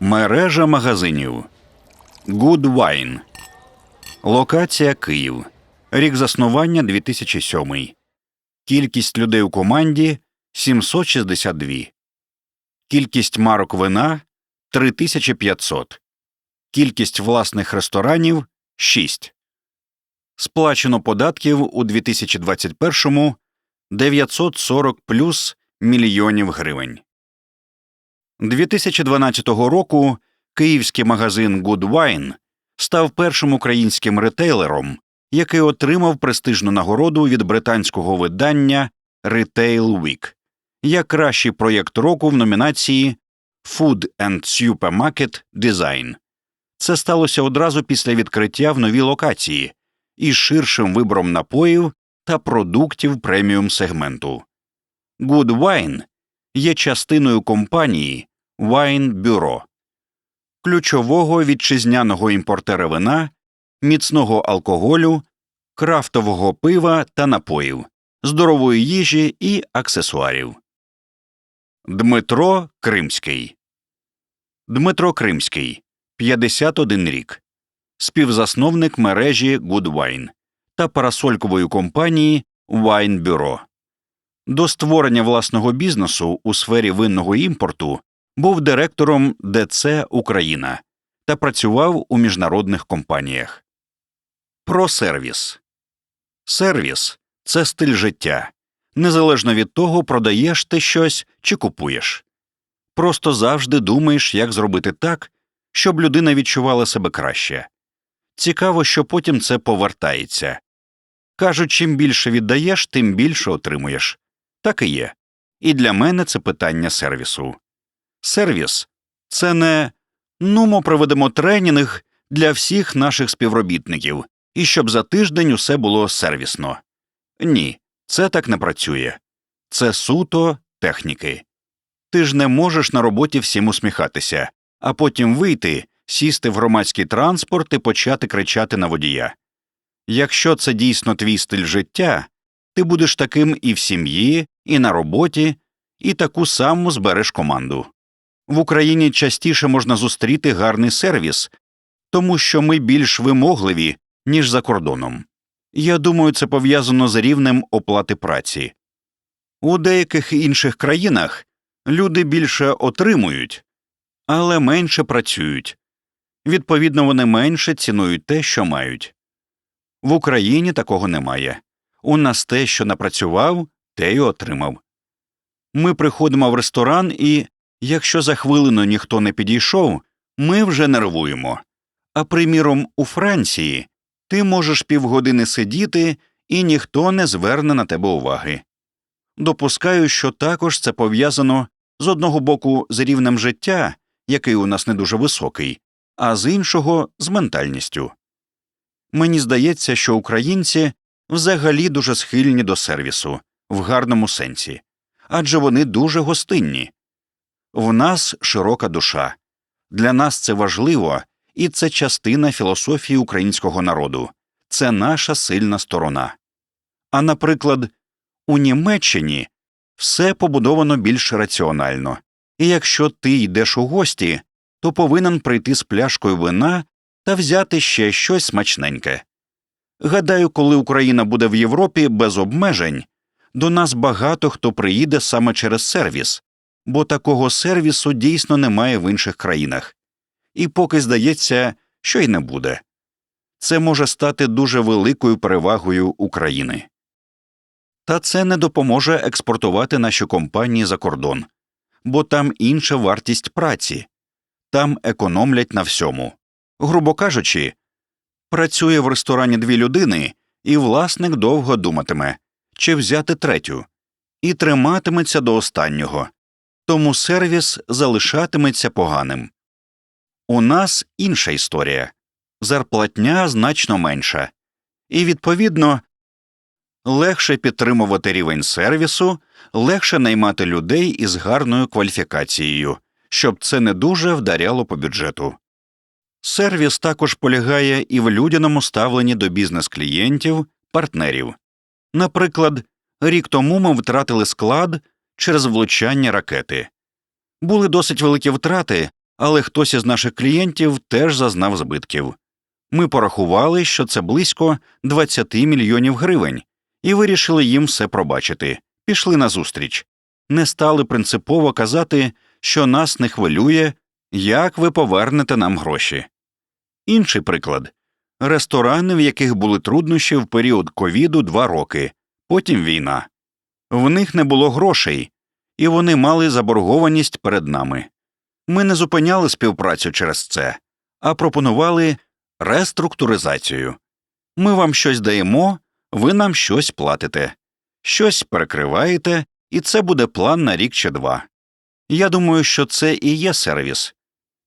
Мережа магазинів Good Wine. Локація Київ. Рік заснування 2007. Кількість людей у команді 762. Кількість марок вина 3500. Кількість власних ресторанів 6. Сплачено податків у 2021 940 плюс мільйонів гривень. 2012 року київський магазин Good Wine став першим українським ретейлером, який отримав престижну нагороду від британського видання Retail Week як кращий проєкт року в номінації Food and Supermarket Design. Це сталося одразу після відкриття в новій локації із ширшим вибором напоїв та продуктів преміум сегменту. Good Wine є частиною компанії Wine Bureau, ключового вітчизняного імпортера вина, міцного алкоголю, крафтового пива та напоїв, здорової їжі і аксесуарів. Дмитро Кримський Дмитро Кримський 51 рік, співзасновник мережі Good Wine та парасолькової компанії Wine Bureau. До створення власного бізнесу у сфері винного імпорту був директором ДЦ Україна та працював у міжнародних компаніях. Про сервіс сервіс це стиль життя, незалежно від того, продаєш ти щось чи купуєш. Просто завжди думаєш, як зробити так, щоб людина відчувала себе краще. Цікаво, що потім це повертається. Кажуть, чим більше віддаєш, тим більше отримуєш. Так і є. І для мене це питання сервісу. Сервіс це не нумо проведемо тренінг для всіх наших співробітників, і щоб за тиждень усе було сервісно. Ні, це так не працює. Це суто техніки. Ти ж не можеш на роботі всім усміхатися, а потім вийти, сісти в громадський транспорт і почати кричати на водія. Якщо це дійсно твій стиль життя, ти будеш таким і в сім'ї, і на роботі, і таку саму збереш команду. В Україні частіше можна зустріти гарний сервіс, тому що ми більш вимогливі, ніж за кордоном. Я думаю, це пов'язано з рівнем оплати праці. У деяких інших країнах люди більше отримують, але менше працюють. Відповідно, вони менше цінують те, що мають. В Україні такого немає. У нас те, що напрацював, те й отримав. Ми приходимо в ресторан і, якщо за хвилину ніхто не підійшов, ми вже нервуємо. А приміром, у Франції ти можеш півгодини сидіти, і ніхто не зверне на тебе уваги. Допускаю, що також це пов'язано з одного боку з рівнем життя, який у нас не дуже високий, а з іншого з ментальністю. Мені здається, що українці взагалі дуже схильні до сервісу в гарному сенсі, адже вони дуже гостинні. В нас широка душа. Для нас це важливо, і це частина філософії українського народу, це наша сильна сторона. А наприклад, у Німеччині все побудовано більш раціонально, і якщо ти йдеш у гості, то повинен прийти з пляшкою вина та взяти ще щось смачненьке. Гадаю, коли Україна буде в Європі без обмежень, до нас багато хто приїде саме через сервіс, бо такого сервісу дійсно немає в інших країнах, і поки здається, що й не буде. Це може стати дуже великою перевагою України. Та це не допоможе експортувати наші компанії за кордон, бо там інша вартість праці, там економлять на всьому. Грубо кажучи, працює в ресторані дві людини, і власник довго думатиме, чи взяти третю, і триматиметься до останнього, тому сервіс залишатиметься поганим. У нас інша історія зарплатня значно менша, і, відповідно, легше підтримувати рівень сервісу, легше наймати людей із гарною кваліфікацією, щоб це не дуже вдаряло по бюджету. Сервіс також полягає і в людяному ставленні до бізнес клієнтів, партнерів. Наприклад, рік тому ми втратили склад через влучання ракети. Були досить великі втрати, але хтось із наших клієнтів теж зазнав збитків. Ми порахували, що це близько 20 мільйонів гривень, і вирішили їм все пробачити. Пішли назустріч. Не стали принципово казати, що нас не хвилює, як ви повернете нам гроші. Інший приклад ресторани, в яких були труднощі в період ковіду два роки, потім війна. В них не було грошей, і вони мали заборгованість перед нами. Ми не зупиняли співпрацю через це, а пропонували реструктуризацію. Ми вам щось даємо, ви нам щось платите, щось перекриваєте, і це буде план на рік чи два. Я думаю, що це і є сервіс.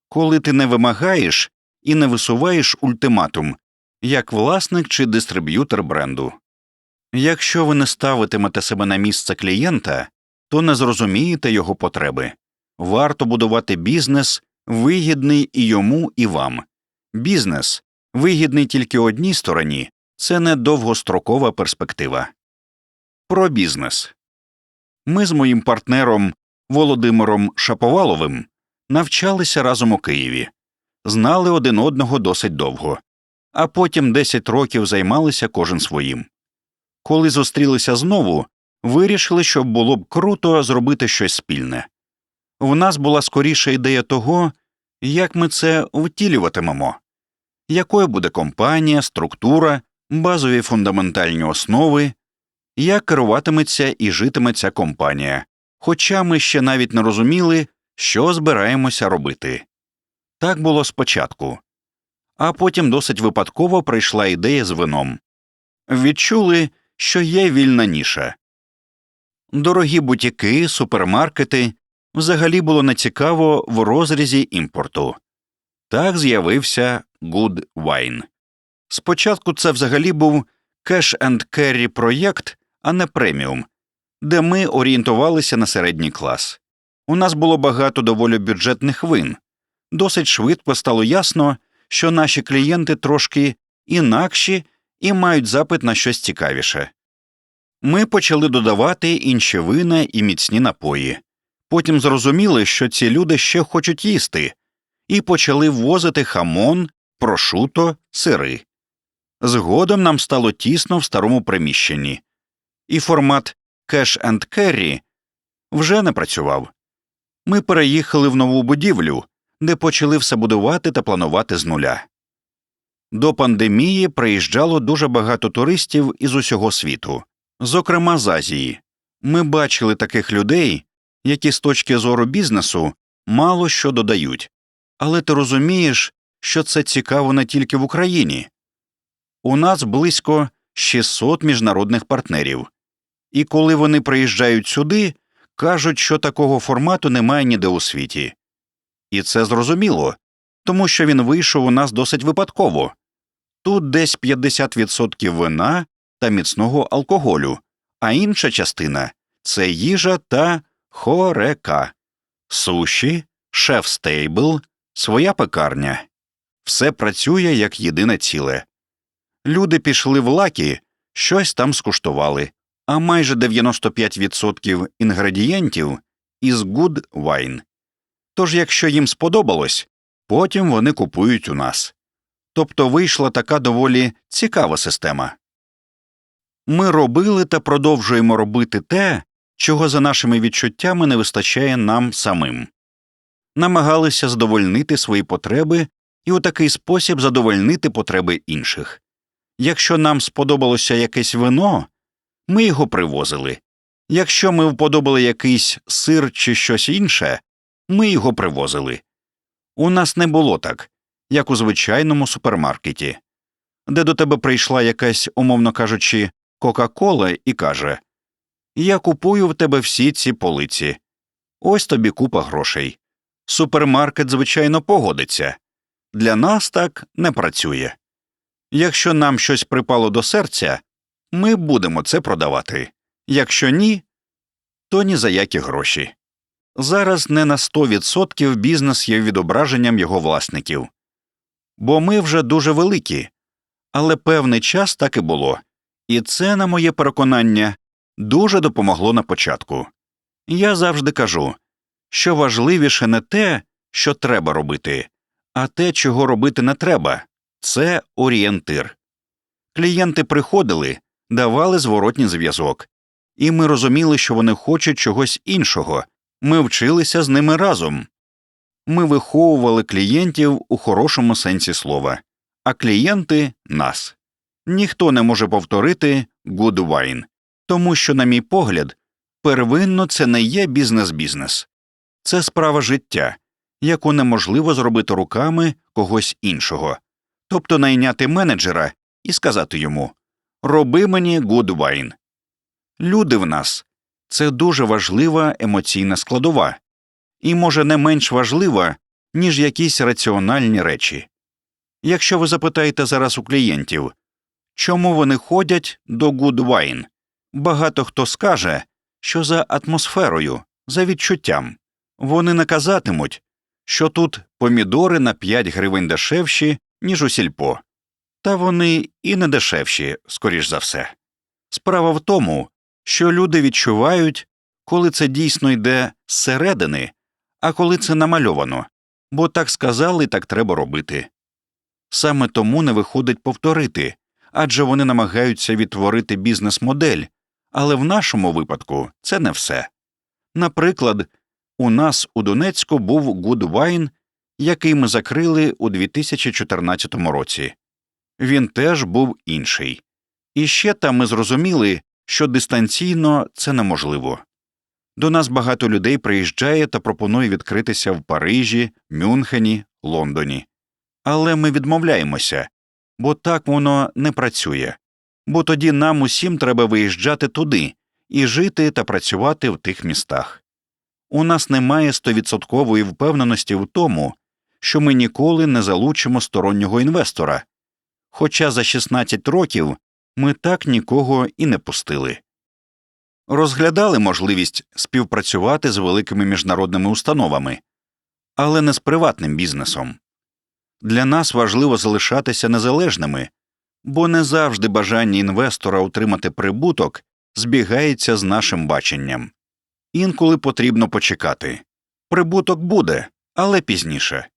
Коли ти не вимагаєш і не висуваєш ультиматум, як власник чи дистриб'ютор бренду. Якщо ви не ставитимете себе на місце клієнта, то не зрозумієте його потреби. Варто будувати бізнес, вигідний і йому, і вам. Бізнес, вигідний тільки одній стороні, це не довгострокова перспектива. Про бізнес ми з моїм партнером Володимиром Шаповаловим навчалися разом у Києві, знали один одного досить довго, а потім 10 років займалися кожен своїм. Коли зустрілися знову, вирішили, що було б круто зробити щось спільне. В нас була скоріша ідея того, як ми це втілюватимемо, якою буде компанія, структура, базові фундаментальні основи, як керуватиметься і житиме ця компанія, хоча ми ще навіть не розуміли, що збираємося робити. Так було спочатку, а потім досить випадково прийшла ідея з вином. Відчули, що є вільна ніша. Дорогі бутіки, супермаркети взагалі було нецікаво в розрізі імпорту. Так з'явився Good Wine. Спочатку це взагалі був кеш енд керрі проєкт, а не преміум, де ми орієнтувалися на середній клас. У нас було багато доволі бюджетних вин. Досить швидко стало ясно, що наші клієнти трошки інакші і мають запит на щось цікавіше. Ми почали додавати інші вина і міцні напої. Потім зрозуміли, що ці люди ще хочуть їсти, і почали ввозити хамон, прошуто, сири. Згодом нам стало тісно в старому приміщенні, і формат «Cash and Carry» вже не працював. Ми переїхали в нову будівлю, де почали все будувати та планувати з нуля. До пандемії приїжджало дуже багато туристів із усього світу, зокрема з Азії. Ми бачили таких людей, які з точки зору бізнесу мало що додають, але ти розумієш, що це цікаво не тільки в Україні. У нас близько 600 міжнародних партнерів, і коли вони приїжджають сюди, кажуть, що такого формату немає ніде у світі. І це зрозуміло, тому що він вийшов у нас досить випадково. Тут десь 50% вина та міцного алкоголю, а інша частина це їжа та хорека, суші, шеф-стейбл, своя пекарня. Все працює як єдине ціле. Люди пішли в лакі, щось там скуштували, а майже 95% інгредієнтів із Good Wine. Тож, якщо їм сподобалось, потім вони купують у нас. Тобто вийшла така доволі цікава система. Ми робили та продовжуємо робити те, чого за нашими відчуттями не вистачає нам самим. Намагалися задовольнити свої потреби і у такий спосіб задовольнити потреби інших. Якщо нам сподобалося якесь вино, ми його привозили. Якщо ми вподобали якийсь сир чи щось інше, ми його привозили. У нас не було так, як у звичайному супермаркеті, де до тебе прийшла якась, умовно кажучи, Кока-Кола і каже Я купую в тебе всі ці полиці. Ось тобі купа грошей. Супермаркет, звичайно, погодиться. Для нас так не працює. Якщо нам щось припало до серця, ми будемо це продавати. Якщо ні, то ні за які гроші. Зараз не на 100% бізнес є відображенням його власників. Бо ми вже дуже великі, але певний час так і було, і це, на моє переконання, дуже допомогло на початку. Я завжди кажу, що важливіше не те, що треба робити, а те, чого робити не треба, це орієнтир. Клієнти приходили, давали зворотній зв'язок, і ми розуміли, що вони хочуть чогось іншого. Ми вчилися з ними разом. Ми виховували клієнтів у хорошому сенсі слова, а клієнти нас. Ніхто не може повторити good wine, тому що, на мій погляд, первинно це не є бізнес-бізнес, це справа життя, яку неможливо зробити руками когось іншого, тобто найняти менеджера і сказати йому Роби мені good wine. Люди в нас це дуже важлива емоційна складова, і, може, не менш важлива, ніж якісь раціональні речі. Якщо ви запитаєте зараз у клієнтів, чому вони ходять до wine, багато хто скаже, що за атмосферою, за відчуттям, вони наказатимуть, що тут помідори на 5 гривень дешевші, ніж у сільпо. Та вони і не дешевші, скоріш за все. Справа в тому, що люди відчувають, коли це дійсно йде зсередини, а коли це намальовано, бо так сказали, так треба робити. Саме тому не виходить повторити, адже вони намагаються відтворити бізнес-модель, але в нашому випадку це не все. Наприклад, у нас у Донецьку був Wine, який ми закрили у 2014 році. Він теж був інший. І ще там ми зрозуміли, що дистанційно це неможливо. До нас багато людей приїжджає та пропонує відкритися в Парижі, Мюнхені, Лондоні. Але ми відмовляємося, бо так воно не працює, бо тоді нам усім треба виїжджати туди і жити та працювати в тих містах. У нас немає стовідсоткової впевненості в тому, що ми ніколи не залучимо стороннього інвестора, хоча за 16 років ми так нікого і не пустили. Розглядали можливість співпрацювати з великими міжнародними установами, але не з приватним бізнесом. Для нас важливо залишатися незалежними, бо не завжди бажання інвестора отримати прибуток збігається з нашим баченням. Інколи потрібно почекати. Прибуток буде, але пізніше.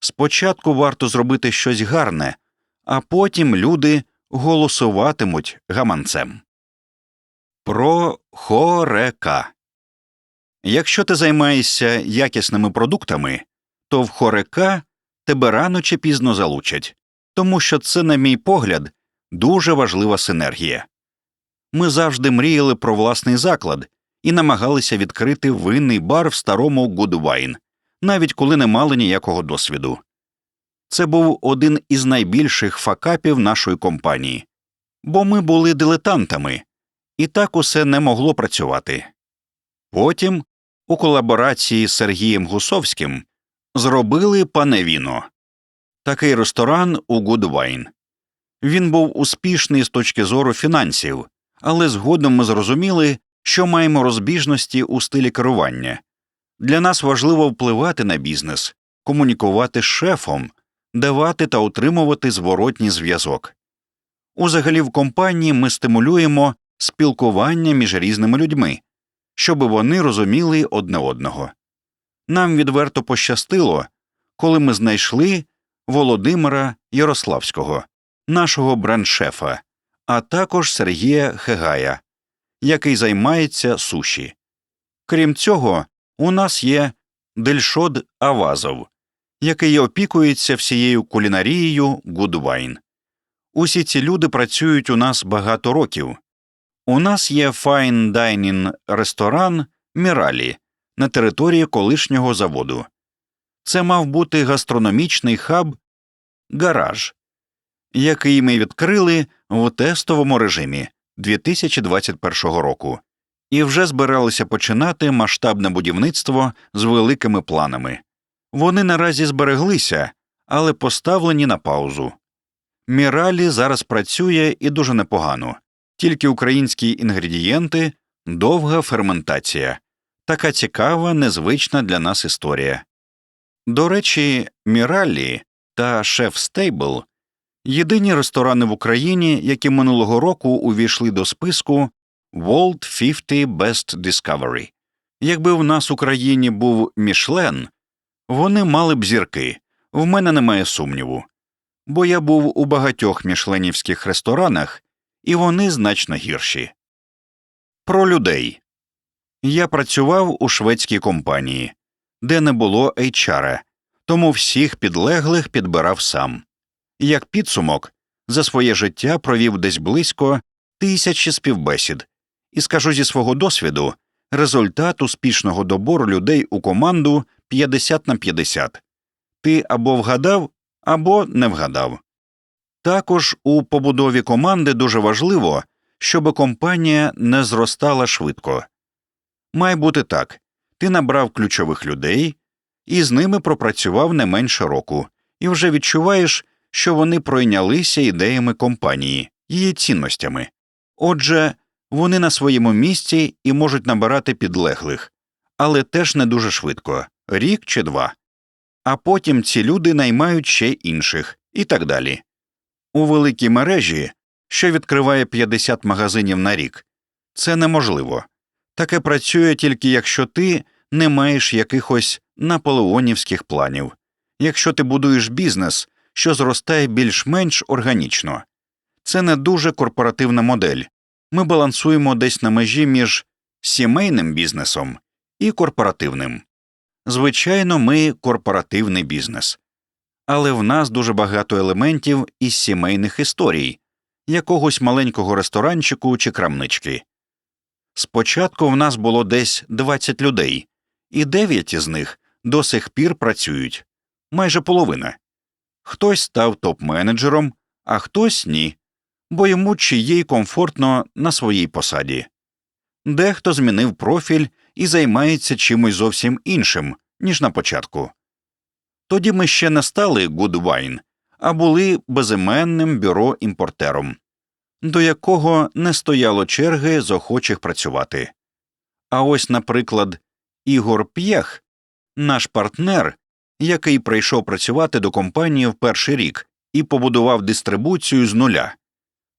Спочатку варто зробити щось гарне, а потім люди голосуватимуть гаманцем. Про хорека Якщо ти займаєшся якісними продуктами, то в хорека тебе рано чи пізно залучать, тому що це, на мій погляд, дуже важлива синергія. Ми завжди мріяли про власний заклад і намагалися відкрити винний бар в старому Гудвайн, навіть коли не мали ніякого досвіду. Це був один із найбільших факапів нашої компанії, бо ми були дилетантами, і так усе не могло працювати. Потім, у колаборації з Сергієм Гусовським, зробили паневіно такий ресторан у Гудвайн. Він був успішний з точки зору фінансів, але згодом ми зрозуміли, що маємо розбіжності у стилі керування. Для нас важливо впливати на бізнес, комунікувати з шефом, давати та утримувати зворотній зв'язок. Узагалі в компанії ми стимулюємо спілкування між різними людьми, щоб вони розуміли одне одного. Нам відверто пощастило, коли ми знайшли Володимира Ярославського, нашого брендшефа, а також Сергія Хегая, який займається суші. Крім цього, у нас є Дельшод Авазов, який опікується всією кулінарією Гудвайн. Усі ці люди працюють у нас багато років. У нас є файн дайнін ресторан Міралі на території колишнього заводу. Це мав бути гастрономічний хаб гараж, який ми відкрили в тестовому режимі 2021 року, і вже збиралися починати масштабне будівництво з великими планами. Вони наразі збереглися, але поставлені на паузу. Міралі зараз працює і дуже непогано, тільки українські інгредієнти, довга ферментація, така цікава, незвична для нас історія. До речі, Міралі та Шеф Стейбл єдині ресторани в Україні, які минулого року увійшли до списку World 50 Best Discovery. Якби в нас в Україні був Мішлен, Вони мали б зірки, в мене немає сумніву. Бо я був у багатьох мішленівських ресторанах, і вони значно гірші. Про людей я працював у шведській компанії, де не було HR, тому всіх підлеглих підбирав сам. Як підсумок, за своє життя провів десь близько тисячі співбесід, і скажу зі свого досвіду результат успішного добору людей у команду 50 на 50. Ти або вгадав, або не вгадав. Також у побудові команди дуже важливо, щоб компанія не зростала швидко. Має бути так ти набрав ключових людей і з ними пропрацював не менше року, і вже відчуваєш, що вони пройнялися ідеями компанії, її цінностями. Отже, вони на своєму місці і можуть набирати підлеглих, але теж не дуже швидко рік чи два. А потім ці люди наймають ще інших і так далі. У великій мережі, що відкриває 50 магазинів на рік, це неможливо. Таке працює тільки якщо ти не маєш якихось наполеонівських планів, якщо ти будуєш бізнес, що зростає більш-менш органічно. Це не дуже корпоративна модель. Ми балансуємо десь на межі між сімейним бізнесом і корпоративним. Звичайно, ми корпоративний бізнес, але в нас дуже багато елементів із сімейних історій, якогось маленького ресторанчику чи крамнички. Спочатку в нас було десь 20 людей, і 9 із них до сих пір працюють майже половина. Хтось став топ-менеджером, а хтось ні, бо йому чи їй комфортно на своїй посаді. Дехто змінив профіль і займається чимось зовсім іншим, ніж на початку. Тоді ми ще не стали Goodwine, а були безіменним бюро імпортером, до якого не стояло черги з охочих працювати. А ось, наприклад, Ігор П'єх, наш партнер, який прийшов працювати до компанії в перший рік і побудував дистрибуцію з нуля.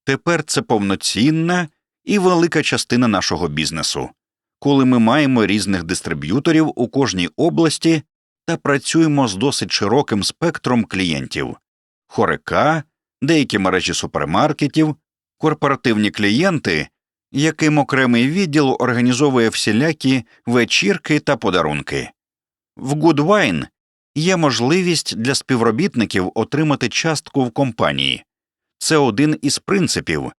Тепер це повноцінна і велика частина нашого бізнесу, коли ми маємо різних дистриб'юторів у кожній області та працюємо з досить широким спектром клієнтів хорека, деякі мережі супермаркетів, корпоративні клієнти, яким окремий відділ організовує всілякі вечірки та подарунки. В Goodwine є можливість для співробітників отримати частку в компанії. Це один із принципів,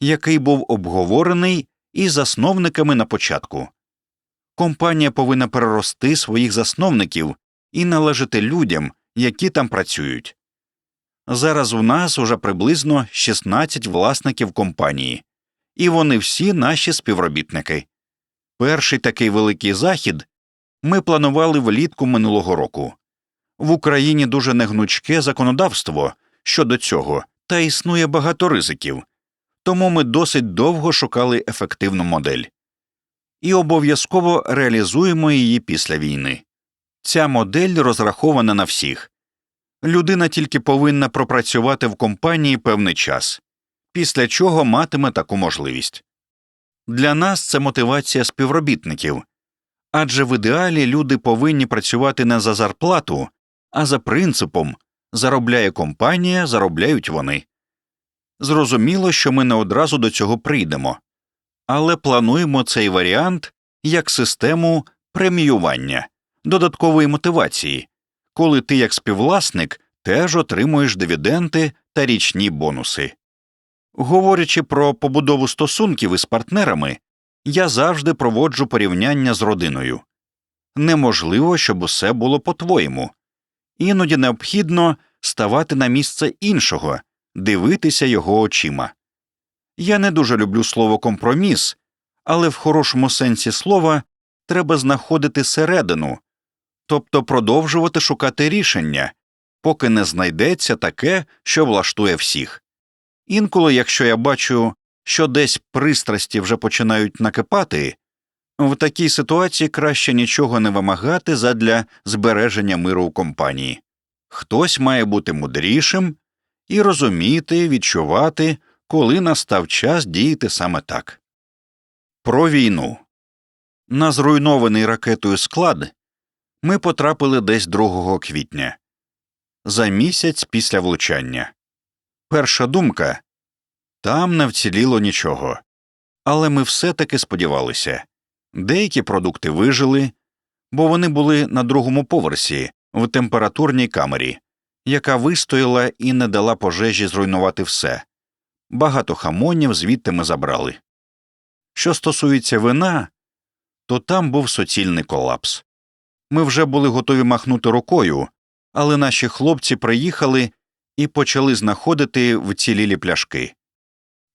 який був обговорений із засновниками на початку. Компанія повинна перерости своїх засновників і належати людям, які там працюють. Зараз у нас уже приблизно 16 власників компанії, і вони всі наші співробітники. Перший такий великий захід ми планували влітку минулого року. В Україні дуже негнучке законодавство щодо цього, та існує багато ризиків, тому ми досить довго шукали ефективну модель і обов'язково реалізуємо її після війни. Ця модель розрахована на всіх. Людина тільки повинна пропрацювати в компанії певний час, після чого матиме таку можливість. Для нас це мотивація співробітників адже в ідеалі люди повинні працювати не за зарплату, а за принципом заробляє компанія, заробляють вони. Зрозуміло, що ми не одразу до цього прийдемо, але плануємо цей варіант як систему преміювання, додаткової мотивації, коли ти, як співвласник, теж отримуєш дивіденти та річні бонуси. Говорячи про побудову стосунків із партнерами, я завжди проводжу порівняння з родиною неможливо, щоб усе було по твоєму, іноді необхідно ставати на місце іншого, дивитися його очима. Я не дуже люблю слово компроміс, але в хорошому сенсі слова треба знаходити середину, тобто продовжувати шукати рішення, поки не знайдеться таке, що влаштує всіх. Інколи, якщо я бачу, що десь пристрасті вже починають накипати, в такій ситуації краще нічого не вимагати задля збереження миру у компанії. Хтось має бути мудрішим і розуміти, відчувати, коли настав час діяти саме так. Про війну на зруйнований ракетою склад Ми потрапили десь 2 квітня, за місяць після влучання. Перша думка там не вціліло нічого. Але ми все таки сподівалися деякі продукти вижили, бо вони були на другому поверсі в температурній камері, яка вистояла і не дала пожежі зруйнувати все. Багато хамонів звідти ми забрали. Що стосується вина, то там був суцільний колапс. Ми вже були готові махнути рукою, але наші хлопці приїхали і почали знаходити вцілілі пляшки.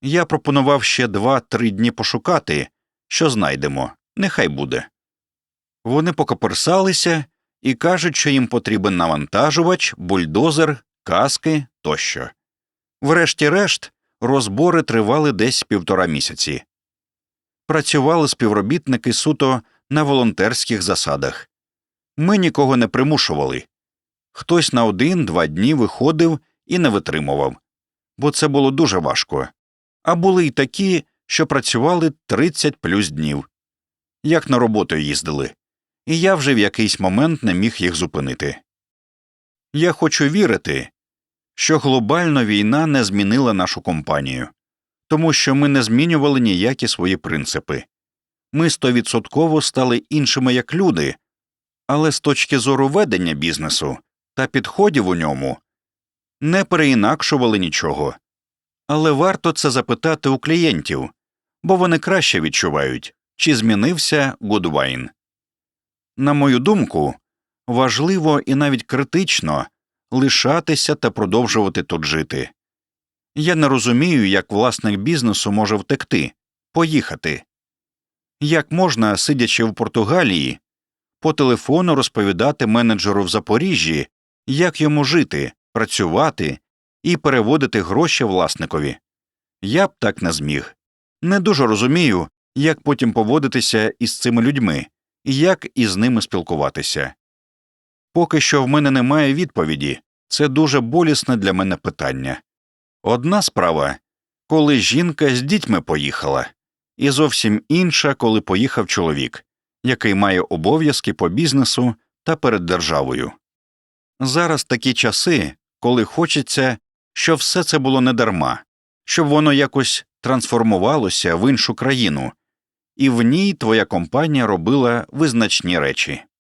Я пропонував ще два-три дні пошукати, що знайдемо, нехай буде. Вони покоперсалися і кажуть, що їм потрібен навантажувач, бульдозер, каски тощо. Врешті-решт, розбори тривали десь півтора місяці. Працювали співробітники суто на волонтерських засадах. Ми нікого не примушували. Хтось на один-два дні виходив і не витримував, бо це було дуже важко. А були й такі, що працювали 30 плюс днів, як на роботу їздили, і я вже в якийсь момент не міг їх зупинити. Я хочу вірити, що глобально війна не змінила нашу компанію, тому що ми не змінювали ніякі свої принципи. Ми стовідсотково стали іншими як люди, але з точки зору ведення бізнесу та підходів у ньому не переінакшували нічого. Але варто це запитати у клієнтів, бо вони краще відчувають, чи змінився Гудвайн. На мою думку, важливо і навіть критично лишатися та продовжувати тут жити. Я не розумію, як власник бізнесу може втекти, поїхати. Як можна, сидячи в Португалії, по телефону розповідати менеджеру в Запоріжжі, як йому жити, працювати і переводити гроші власникові. Я б так не зміг. Не дуже розумію, як потім поводитися із цими людьми і як із ними спілкуватися. Поки що в мене немає відповіді, це дуже болісне для мене питання. Одна справа коли жінка з дітьми поїхала, і зовсім інша, коли поїхав чоловік, який має обов'язки по бізнесу та перед державою. Зараз такі часи, коли хочеться, щоб все це було недарма, щоб воно якось трансформувалося в іншу країну, і в ній твоя компанія робила визначні речі.